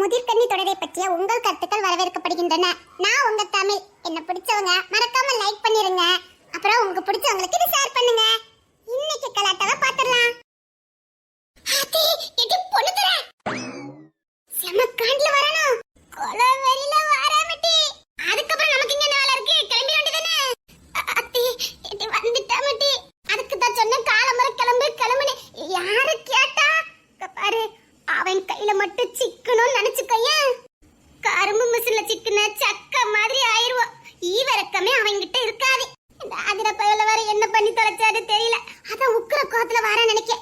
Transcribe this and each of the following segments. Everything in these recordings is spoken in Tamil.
முதிர்கன்னி தொடரை பற்றிய உங்கள் கருத்துக்கள் வரவேற்கப்படுகின்றன நான் உங்க தமிழ் என்ன பிடிச்சவங்க மறக்காம லைக் பண்ணிருங்க அப்புறம் உங்களுக்கு பிடிச்சவங்களுக்கு இதை ஷேர் பண்ணுங்க இன்னைக்கு கலாட்டாவை பாத்துடலாம் ஆத்தி, இது செம காண்டுல வரணும். கொலை வெளியில வராமட்டி. அதுக்கப்புறம் நமக்கு இங்க என்ன வேலை இருக்கு? கிளம்பிட வேண்டியதுதானே? அ- அத்தி, இது வந்துட்டாமட்டி. அதுக்குதான் சொன்னேன், காலம்பர கிளம்பு, கிளம்புன்னு. யாரு கேட்டா? பாரு, அவன் கையில மட்டும் சிக்கணும்னு நினைச்சுக்கோயேன் கரும்பு மிஷின்ல சிக்கின சக்க மாதிரி ஆயிருவோம் ஈவரக்கமே அவன்கிட்ட இருக்காது. இந்த ஆதிர பயல வேற என்ன பண்ணி தொலைச்சாரு தெரியல. அதான் உக்கிர கோத்துல வர நினைக்க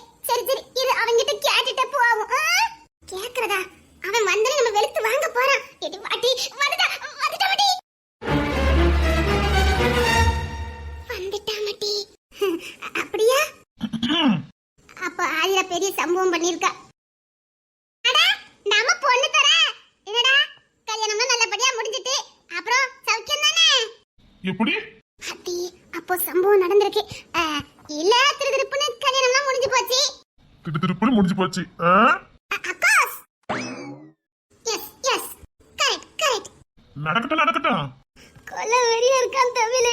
எப்படி? அத்தி அப்போ சம்பவம் நடந்திருக்கு. இல்ல திருதிருப்புன்னு கல்யாணம்லாம் முடிஞ்சு போச்சு. திருப்புன்னு முடிஞ்சு போச்சு. நடக்கட்டும் நடக்கட்டும். கொல்ல வெறியா இருக்கான் தமிழ்.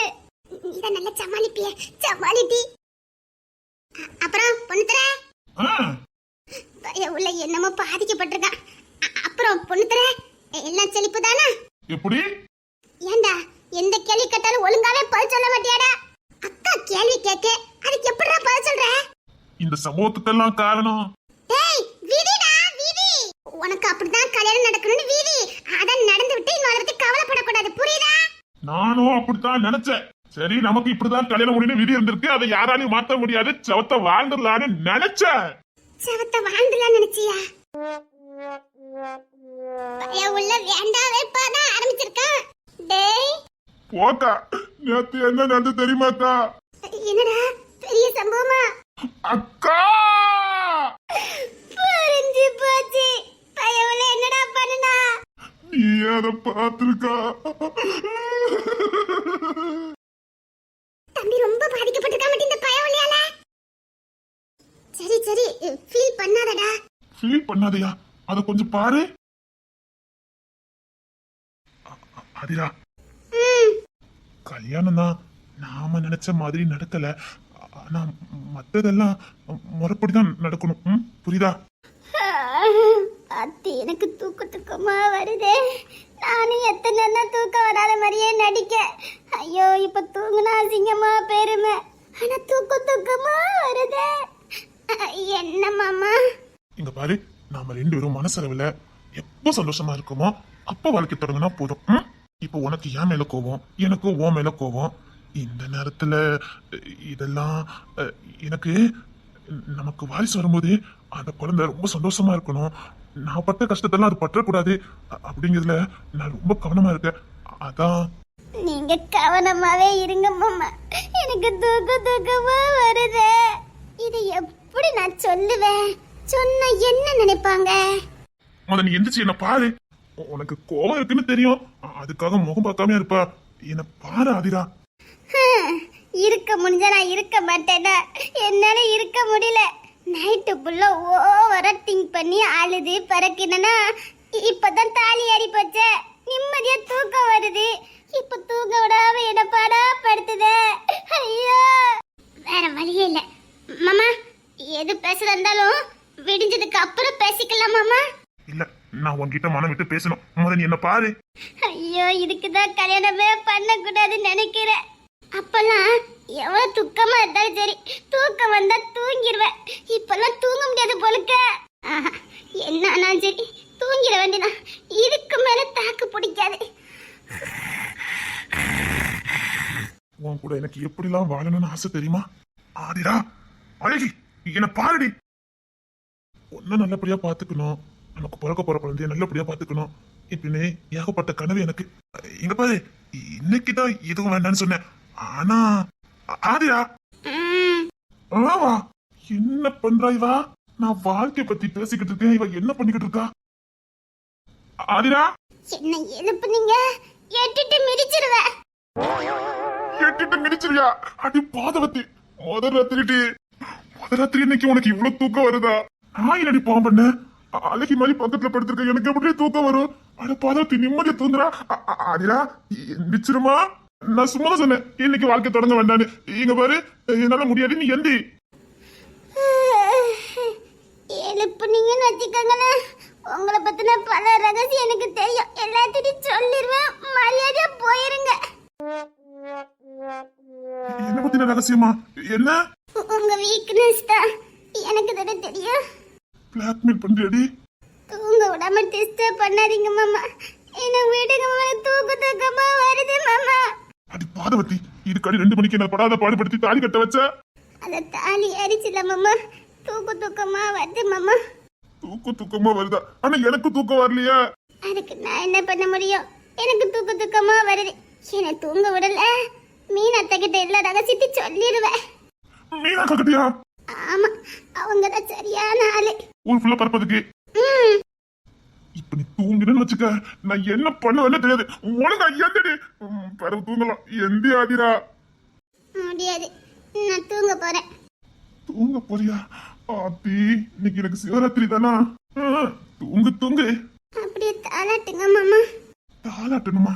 இத நல்ல சமாளிப்பிய சமாளிட்டி அப்புறம் பொண்ணு தர உள்ள என்னமோ பாதிக்கப்பட்டிருக்கான் அப்புறம் பொண்ணு தர எல்லாம் செழிப்பு தானே எப்படி ஏண்டா எந்த கேள்வி கேட்டாலும் ஒழுங்காவே பதில் சொல்ல மாட்டியாடா அக்கா கேள்வி கேட்க அதுக்கு எப்படிடா பதில் சொல்ற இந்த சம்பவத்துக்கெல்லாம் காரணம். டேய் விதிடா விதி. உனக்கு அப்படிதான் கல்யாணம் நடக்கணும்னு விதி. அதான் நடந்து விட்டு இன்னொரு பத்தி கவலைப்படக்கூடாது. புரியுதா? நானும் அப்படித்தான் நினைச்சேன். சரி நமக்கு இப்படிதான் கல்யாணம் முடியும் விதி இருந்திருக்கு. அதை யாராலையும் மாத்த முடியாது. சவத்த வாழ்ந்துடலான்னு நினைச்சேன். சவத்த வாழ்ந்துலாம் நினைச்சியா? உள்ள வேண்டா வெப்பாதான் ஆரம்பிச்சிருக்கான். டேய். போக்கா நேத்து என்ன நடந்து தெரியுமாக்கா அக்கா! புரிஞ்சு போச்சு. உள்ள என்னடா பண்ணுனா? நீ அதை பார்த்திருக்கா? தம்பி ரொம்ப பாதிக்கப்பட்டிருக்கா மட்டும் இந்த பையன் உள்ளியால சரி சரி ஃபீல் பண்ணாதடா. ஃபீல் பண்ணாதயா? அத கொஞ்சம் பாரு. அதிரா. கல்யாணம் தான் நாம நினைச்ச மாதிரி நடக்கல. ஆனா மத்ததெல்லாம் முறைப்படிதான் நடக்கணும். ம்? புரியுதா? அத்தி எனக்கு தூக்க தூக்கமா வருதே. நானும் எத்தனை நாள் தூக்கம் வராத மாதிரியே நடிக்க ஐயோ இப்ப தூங்குனா அசிங்கமா பெருமை ஆனா தூக்க தூக்கமா வருதே. என்ன மாமா? இங்க பாரு நாம ரெண்டு பேரும் மனசளவுல எப்போ சந்தோஷமா இருக்கோமோ அப்போ வாழ்க்கை தொடங்கினா போதும்? இப்போ உனக்கு என் மேல கோவம் எனக்கு உன் மேல கோவம். இந்த நேரத்துல இதெல்லாம் எனக்கு நமக்கு வாரிசு வரும்போது அந்த குழந்தை ரொம்ப சந்தோஷமா இருக்கணும். நான் பட்ட கஷ்டத்தெல்லாம் அது பற்றக்கூடாது. அப்படிங்கிறதுல நான் ரொம்ப கவனமா இருக்கேன். அதான். நீங்க கவனமாவே இருங்க மாமா. எனக்கு தூக்க தூக்கமா வருதே. இது எப்படி நான் சொல்லுவேன்? சொன்னா என்ன நினைப்பாங்க? முத நீ எந்திரிச்சு என்ன பாரு. உனக்கு கோவம் இருக்குன்னு தெரியும். அதுக்காக முகம் பார்க்காம இருப்பா. என்ன பாரு ஆதிரா. இருக்க முடிஞ்சா நான் இருக்க மாட்டேனா? என்னால இருக்க முடியல. நைட்டு ஃபுல்லா ஓவரா திங்க் பண்ணி அழுது பறக்கினா இப்பதான் தாலி ஏறி போச்சே. நிம்மதியா தூக்கம் வருது. இப்ப தூங்க விடாம என்ன பாடா படுத்துதே ஐயோ. வேற வழியே இல்ல. மாமா எது பேசுறதா இருந்தாலும் விடிஞ்சதுக்கு அப்புறம் பேசிக்கலாம் மாமா. இல்ல நான் உன்கிட்ட மனம் விட்டு பேசணும். முத நீ என்ன பாரு. ஐயோ இதுக்குதான் கல்யாணமே பண்ணக்கூடாதுன்னு நினைக்கிறேன். அப்பெல்லாம் எவ்வளவு துக்கமா இருந்தாலும் சரி தூக்கம் வந்தா தூங்கிடுவேன். இப்பெல்லாம் தூங்க முடியாது போலுக்க. ஆஹா, என்ன ஆனாலும் சரி தூங்கிட வேண்டியதான் இதுக்கு மேல தாக்கு பிடிக்காது. உன் கூட எனக்கு எப்படிலாம் வாழணும்னு ஆசை தெரியுமா? ஆதிரா அழகி என்ன பாருடி. ஒன்னும் நல்லபடியா பாத்துக்கணும். நமக்கு பிறக்க போற குழந்தைய நல்லபடியா பாத்துக்கணும். இப்படின்னு ஏகப்பட்ட கனவு எனக்கு. இங்க பாரு இன்னைக்கு தான் எதுவும் வேண்டாம்னு சொன்னேன். ஆனா ஆதிரா. ஆவா என்ன பண்றா இவா? நான் வாழ்க்கை பத்தி பேசிக்கிட்டு இருக்கேன். இவ என்ன பண்ணிக்கிட்டு இருக்கா? ஆதிரா. என்ன எழுப்புனீங்க எட்டுட்டு மிதிச்சிருவேன் எட்டிட்டு மிதிச்சிருயா அடி பாதவத்தி முத ராத்திரிட்டி முத ராத்திரி இன்னைக்கு உனக்கு இவ்வளவு தூக்கம் வருதா? நான் என்னடி பாவம் பண்ண? அழகி மாதிரி பக்கத்துல படுத்திருக்க எனக்கு எப்படி தூக்கம் வரும்? அட பாதத்தி நிம்மதியா தூங்குறா ஆதிரா எந்திரிச்சிருமா? நான் சும்மா தான் சொன்னேன். இன்னைக்கு வாழ்க்கை தொடங்க வேண்டான்னு இங்க பாரு என்னால முடியாது. நீ எந்தி. எழுப்புனீங்கன்னு வச்சுக்கோங்களேன் உங்களை பத்தின பல ரகசியம் எனக்கு தெரியும். எல்லாத்திட்டையும் சொல்லிடுவேன் மரியாதையா போயிருங்க. என்ன பத்தின ரகசியமா? என்ன? உங்க வீக்னஸ் தான். எனக்கு தானே தெரியும். பிளாக்மெயில் பண்றியடி? தூங்க விடாம டிஸ்டர்ப் பண்ணாதீங்க மாமா. என்ன விடுங்க மாமா. தூக்கு தூக்கமா வருது மாமா. அடி பாதவத்தி இதுக்கடி ரெண்டு மணிக்கு என்ன படாத பாடுபடுத்தி தாலி கட்ட வச்ச. அந்த தாலி அரிச்சில மாமா. தூக்கு தூக்கமா வருது மாமா. தூக்கம் தூக்கமா வருதா? ஆனா எனக்கு தூக்கம் வரலையா. அதுக்கு நான் என்ன பண்ண முடியும்? எனக்கு தூக்கு தூக்கமா வருது. என்ன தூங்க விடல. மீன் அத்தை கிட்ட எல்லா ரகசியத்தையும் சொல்லிடுவேன் மீனா கட்டியா? ஆமா அவங்க தான் சரியான ஆளு. ஊர் ஃபுல்லா பரப்பதுக்கு இப்ப நீ தூங்குறேன்னு வச்சுக்க நான் என்ன பண்ணுவேன்னு தெரியாது. உனக்கு ம், பிறகு தூங்கலாம். எந்தி ஆதிரா. முடியாது. நான் தூங்க போறேன். தூங்க போறியா? ஆத்தி இன்னைக்கு எனக்கு சிவராத்திரி தானா? தூங்கு தூங்கு. அப்படியே தாளாட்டுங்க மாமா. தாளாட்டணுமா?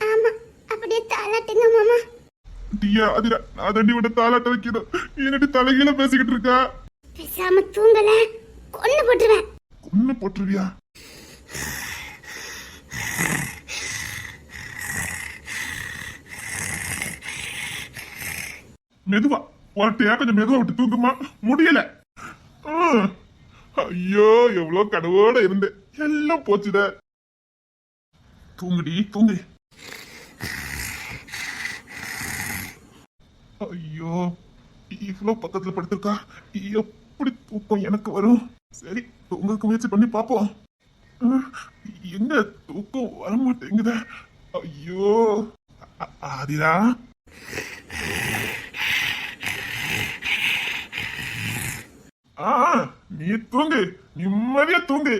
ஆமா. அப்படியே தாளாட்டுங்க மாமா. டியா ஆதிரா நான் தண்டி விட தாளாட்ட வைக்கணும். என்னடி தலைகீழ பேசிக்கிட்டு இருக்கா? பேசாம தூங்கல. கொன்னு போட்டுருவேன். கொன்னு போட்டுருவியா? மெதுவா ஒரட்டையா கொஞ்சம் மெதுவா விட்டு தூங்குமா? முடியல. ஐயோ எவ்வளவு கனவோட இருந்தேன் எல்லாம் போச்சுட. தூங்குடி தூங்கு. ஐயோ இவ்வளவு பக்கத்துல படுத்திருக்கா. எப்படி தூக்கம் எனக்கு வரும்? சரி தூங்கக்கு முயற்சி பண்ணி பார்ப்போம். என்ன தூக்கம் வர மாட்டேங்குத ஐயோ ஆதிரா. ஆ நீ தூங்கு. நிம்மதியா தூங்கு.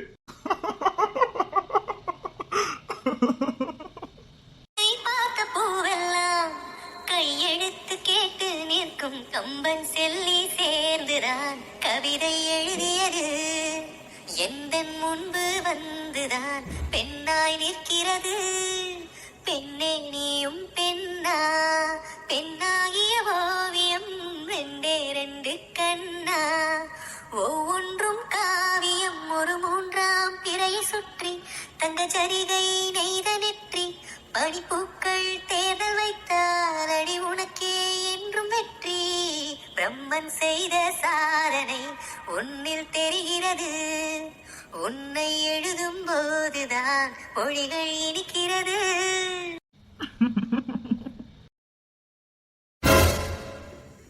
நிற்கிறது பெண்ணே நீயும் பெண்ணா பெண்ணாகிய ஓவியம் ரெண்டே ரெண்டு கண்ணா. ஒவ்வொன்றும் காவியம் ஒரு மூன்றாம் பிறையை சுற்றி தங்க ஜரிகை நெய்த நெற்றி பனிப்பூக்கள் தேர்தல் வைத்தார் அடி உனக்கே என்றும் வெற்றி. பிரம்மன் செய்த சாதனை ஒன்னில் தெரிகிறது. உன்னை எழுதும் போதுதான் மொழிகள் இனிக்கிறது.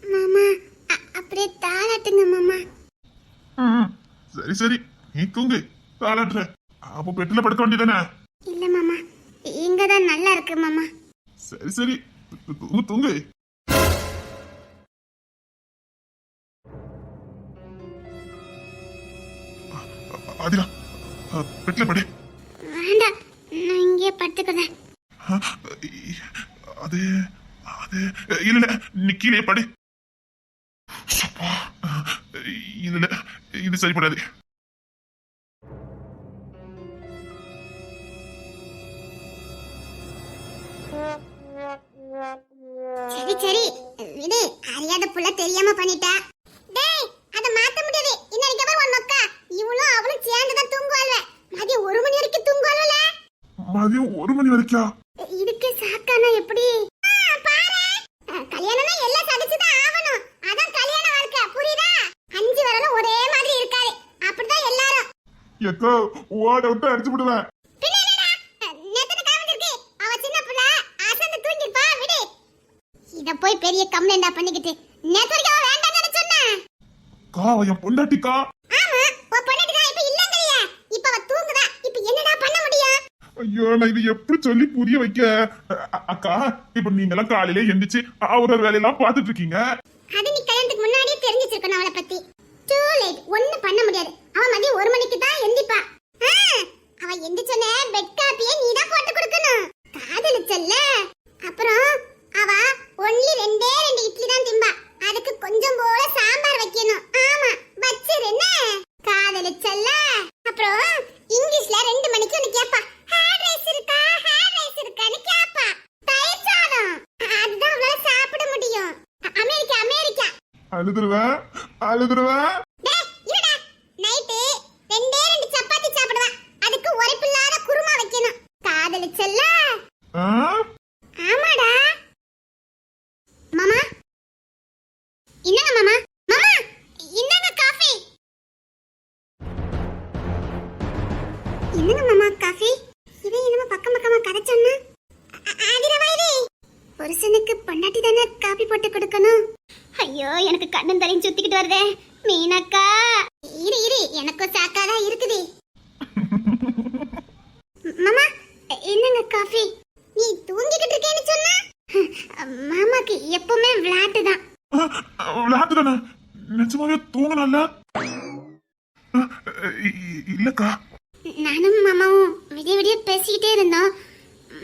மாமா அப்படியே தாளாட்டுங்க மாமா. சரி சரி. நீ தூங்கு. தாளாட்டுற. அப்போ பெட்டில படுக்க வேண்டியதானே? இல்ல மாமா இங்க தான் நல்லா இருக்கு மாமா. சரி சரி. தூங்கு. ஆதிரா பெட்டில படு. வேண்டாம் நான் இங்கேயே படுத்துக்கிறேன். ஆ, அது அது இல்ல இல்ல நீ கீழே படு. இல்ல இது சரிப்படாது சரி சரி. விடு அறியாத புள்ள தெரியாம பண்ணிட்டா. டேய் அத மாத்த முடியாது. இன்னும் இங்க பாரு உன் அக்கா இவளும் அவளும் சேர்ந்து தான் தூங்குவாள்வ. மதியம் ஒரு மணி வரைக்கும் தூங்குவாள்வல மதியம் ஒரு மணி வரைக்கும் இதுக்கு சாக்கானா எப்படி? கல்யாணம்னா எல்லாம் சகிச்சுதான் ஆகணும். அதான் கல்யாண வாழ்க்கை புரியுதா? அஞ்சு வரலும் ஒரே மாதிரி இருக்காது. அப்படிதான் எல்லாரும். எக்கோ ஓட விட்டு அடிச்சு விடுவேன் சின்ன இத போய் பெரிய கம்ப்ளைண்டா பண்ணிக்கிட்டு நேத்து வரைக்கும் வேண்டாம்னு சொன்னேன் கா என் பொண்டாட்டிக்கா ஆமா உன் பொண்டாட்டி தான் இப்ப இல்லங்கறிய இப்ப அவ தூங்குதா இப்ப என்னடா பண்ண முடியும் ஐயோ நான் இது எப்படி சொல்லி புரிய வைக்க? அக்கா இப்ப நீங்க எல்லாம் காலையில எந்திரிச்சு அவரோட வேலையெல்லாம் பாத்துட்டு இருக்கீங்க அது நீ கல்யாணத்துக்கு முன்னாடியே தெரிஞ்சிருக்கணும் அவளை பத்தி. டூ லேட் ஒண்ணு பண்ண முடியாது. அவ மதியம் ஒரு மணிக்கு தான் எந்திப்பா. அவ எந்திரிச்சோனே பெட் காப்பியே நீ தான் போட்டு கொடுக்கணும். காதலிச்சல்ல. அப்புறம் அவ ஒன்லி ரெண்டே ரெண்டு இட்லி தான் திம்பா. அதுக்கு கொஞ்சம் போல சாம்பார் வைக்கணும். ஆமா வச்சிரு என்ன? அப்புறம் இங்கிலீஷ்ல ரெண்டு மணிக்கு ஒன்னு கேப்பா. ஹேர் ரைஸ் இருக்கா? ஹேர் ரைஸ் இருக்கான்னு கேப்பா. தயிர் சாதம். அதுதான் அவளால சாப்பிட முடியும். America America. அழுதுருவேன் டேய் இருடா. நைட்டு ரெண்டே ரெண்டு சப்பாத்தி சாப்பிடுவேன். அதுக்கு உரைப்பில்லாத குருமா வைக்கணும். காதலிச்சல்ல. போட்டு கொடுக்கணும். ஐயோ எனக்கு கண்ணன் தலையும் சுத்திக்கிட்டு வருதே. மீனாக்கா. இரு இரு எனக்கும் சாக்காதான் இருக்குது. மாமா என்னங்க காஃபி? நீ தூங்கிக்கிட்டு இருக்கேன்னு சொன்னா? மாமாக்கு எப்பவுமே விளையாட்டு தான். விளையாட்டு தானே? நிஜமாவே தூங்கணும்ல இல்லக்கா. நானும் மாமாவும் விடிய விடிய பேசிக்கிட்டே இருந்தோம்.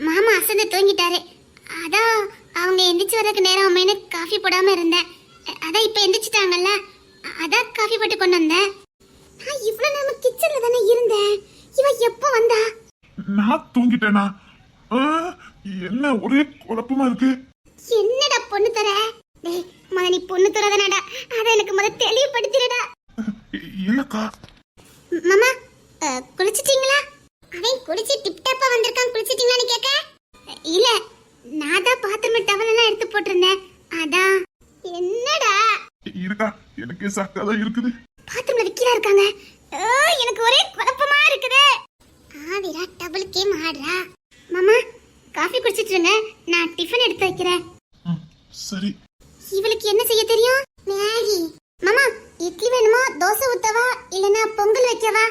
மாமா அசந்து தூங்கிட்டாரு. அதான் அவங்க எந்திரிச்சு வரதுக்கு நேரம் அம்மைன்னு காஃபி போடாம இருந்தேன். அதான் இப்ப எந்திரிச்சிட்டாங்கல்ல? அதான் காஃபி போட்டு கொண்டு வந்தேன். நான் இவ்வளவு நேரம் கிச்சன்ல தானே இருந்தேன். இவ எப்போ வந்தா? நான் தூங்கிட்டேனா? என்ன ஒரே குழப்பமா இருக்கு. என்னடா பொண்ணு தர? டேய் முத நீ பொண்ணு தரதனடா. அத எனக்கு முத தெளிவுபடுத்திடுடா. இல்லக்கா. மாமா குளிச்சிட்டீங்களா? அவன் குளிச்சு டிப் டாப்பா வந்திருக்கான். குளிச்சிட்டீங்களான்னு கேட்க இல்ல. நான் தான் பாத்ரூம் டவல் எல்லாம் எடுத்து போட்டிருந்தேன். அதான். என்னடா? இருக்கா எனக்கே சாக்காதான் இருக்குது. பாத்ரூம்ல விக்கிரா இருக்காங்க. எனக்கு ஒரே குழப்பமா இருக்குது. ஆதிரா டபுள் கேம் ஆடுறா மாமா காஃபி குடிச்சிட்டு இருங்க. நான் டிஃபன் எடுத்து வைக்கிறேன். சரி. இவளுக்கு என்ன செய்ய தெரியும்? மேகி. மாமா இட்லி வேணுமா? தோசை ஊத்தவா? இல்லனா பொங்கல் வைக்கவா?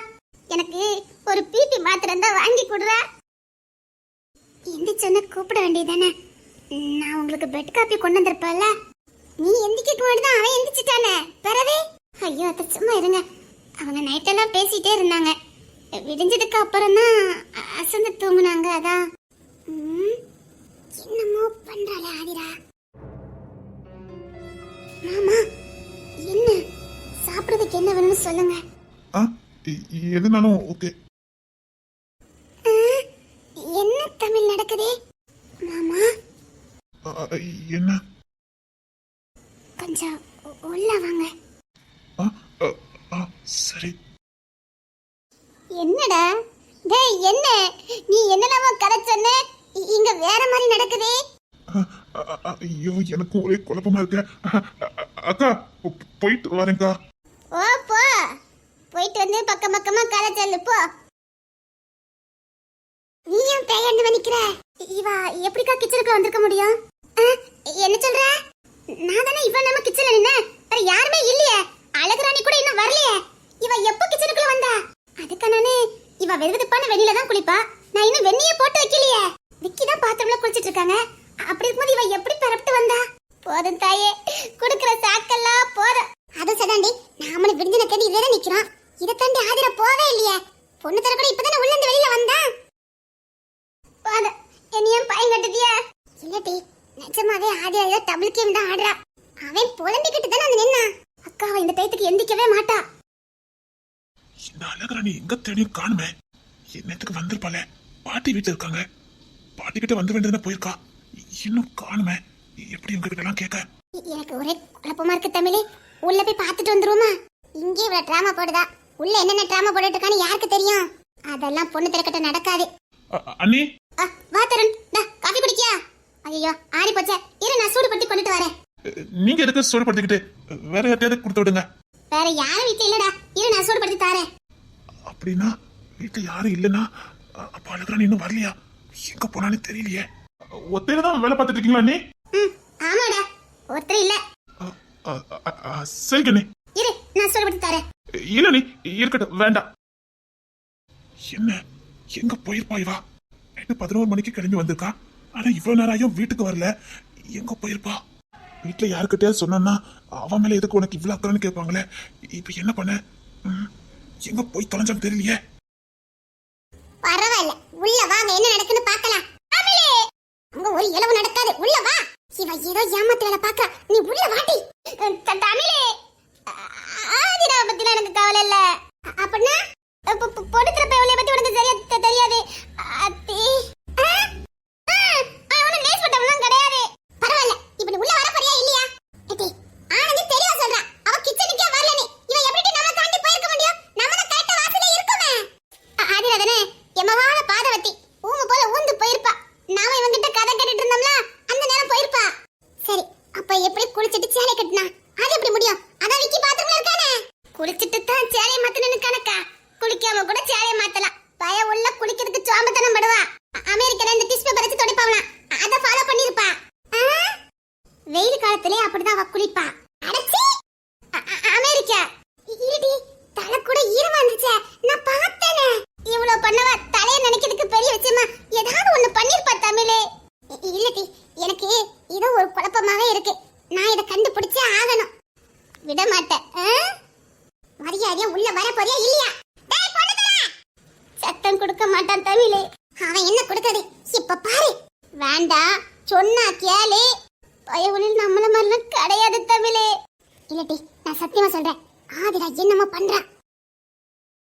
எனக்கு ஒரு பிபி மாத்திரை இருந்தா வாங்கி கொடுறா. எந்திரிச்சோன்னா கூப்பிட வேண்டியதானே நான் உங்களுக்கு பெட் காப்பி கொண்டு வந்திருப்பேன்ல. நீ எந்திக்க முன்னாடி அவன் எந்திரிச்சிட்டானே. பிறவே ஐயோ அத்த சும்மா இருங்க. அவங்க நைட்டெல்லாம் பேசிட்டே இருந்தாங்க. விடிஞ்சதுக்கு அப்புறம் தான் அசந்து தூங்குனாங்க அதான். ம், என்னமோ பண்றாளே ஆதிரா. மாமா என்ன? சாப்பிடுறதுக்கு என்ன வேணும்னு சொல்லுங்க. எதுனாலும் ஓகே ஆ, என்ன தமிழ் நடக்குதே மாமா ஆ, என்ன? கொஞ்சம் உள்ள வாங்க. சரி. என்னடா? டேய் என்ன? நீ என்னலாமோ கதை சொன்ன? இங்க வேற மாதிரி நடக்குதே. ஐயோ எனக்கும் ஒரே குழப்பமா இருக்கு. அக்கா போயிட்டு வரேன்க்கா. ஓ போ. போயிட்டு வந்து பக்கம் பக்கமா கதை சொல்லு போ. நீ ஏன் நிக்கிற இவ எப்படிக்கா கிச்சனுக்குள்ள வந்திருக்க முடியும்? என்ன சொல்ற? நான் தானே இவன் நம்ம கிச்சன்ல நின்ன வேற யாருமே இல்லையே. அழகுராணி கூட இன்னும் வரலையே. இவ எப்போ கிச்சனுக்குள்ள வந்தா? அதுக்கு நானே இவ வெதுவெதுப்பான வெளியில தான் குளிப்பா. நான் இன்னும் வெந்நியே போட்டு வைக்கலையே. விக்கி தான் பாத்திரம்ல குளிச்சிட்டு இருக்காங்க. அப்படி இருக்கும்போது இவ எப்படி பரப்பிட்டு வந்தா? போதும் தாயே. குடுக்கிற சாக்கெல்லாம் போதும். அது சதாண்டி நாமளும் விருந்தின தேடி இதே நிக்கிறோம். இதை தாண்டி ஆதிர போவே இல்லையே. பொண்ணு தர கூட இப்பதானே உள்ள இருந்து வெளியில வந்தா? போதும். என்னையும் பயம் கட்டுதியா நிஜமாவே ஆதிரா ஏதோ டபுள் கேம் தான் ஆடுறா. அவன் புலம்பிக்கிட்டு தானே வந்து நின்னா அக்கா அவ இந்த டயத்துக்கு எந்திக்கவே மாட்டா. இந்த அழகராணி எங்க தேடியும் காணுமே? என்னத்துக்கு வந்திருப்பாளே? பாட்டி வீட்டுல இருக்காங்க. பாட்டி கிட்ட வந்து வேண்டியதுன்னு போயிருக்கா. இன்னும் காணுமே? எப்படி உங்க கிட்ட எல்லாம் கேட்க எனக்கு ஒரே குழப்பமா இருக்கு தமிழே. உள்ள போய் பார்த்துட்டு வந்துருவோமா? இங்கே இவ்வளவு டிராமா போடுதா? உள்ள என்னென்ன டிராமா போட்டுட்டு இருக்கான்னு யாருக்கு தெரியும்? அதெல்லாம் பொண்ணு திறக்கட்ட நடக்காது. அண்ணி? வா தருண் டா ஐயோ ஆறி போச்சே. இரு நான் சூடு பட்டி கொண்டுட்டு வரேன். நீங்க எதுக்கு சூடுபடுத்திக்கிட்டு? வேற யார்ட்டையாவது கொடுத்து விடுங்க. வேற யாரும் வீட்டுல இல்லடா. இரு நான் சூடு படுத்தி தாரேன். அப்படின்னா வீட்டுல யாரும் இல்லைன்னா அப்ப அழகராணி இன்னும் வரலையா? எங்க போனாலும் தெரியலையே. ஒத்தையில தான் வேலை பார்த்துட்டு இருக்கீங்களா நீ? ஆமாடா. ஒருத்தர் இல்ல. சரி கண்ணி இரு நான் சூடு படுத்தி தாரேன். இல்ல நீ இருக்கட்டும் வேண்டாம். என்ன? எங்க போயிருப்பா இவா? நைட்டு பதினோரு மணிக்கு கிளம்பி வந்திருக்கா? ஆனா இவ்வளவு நேரம் ஆகியும் வீட்டுக்கு வரல. எங்க போயிருப்பா? வீட்டுல யாருக்கிட்டயாவது சொன்னா அவன் மேல எதுக்கு உனக்கு இவ்வளவு அக்கறைன்னு கேட்பாங்களே? இப்ப என்ன பண்ண? எங்க போய் தொலைஞ்சான்னு தெரியலையே. பரவாயில்ல. உள்ள வாங்க என்ன நடக்குன்னு பார்க்கலாம். தமிழே! அங்க ஒரு இளவு நடக்காது. உள்ள வா. இவ ஏதோ ஏமாத்து வேலை பார்க்க. நீ உள்ள வாட்டி தமிழே! ஆதிரா பத்தில எனக்கு கவலை இல்ல. அப்படின்னா? பொடுக்கிற பயவளைய பத்தி உனக்கு சரியா தெரியாது. அத்தி.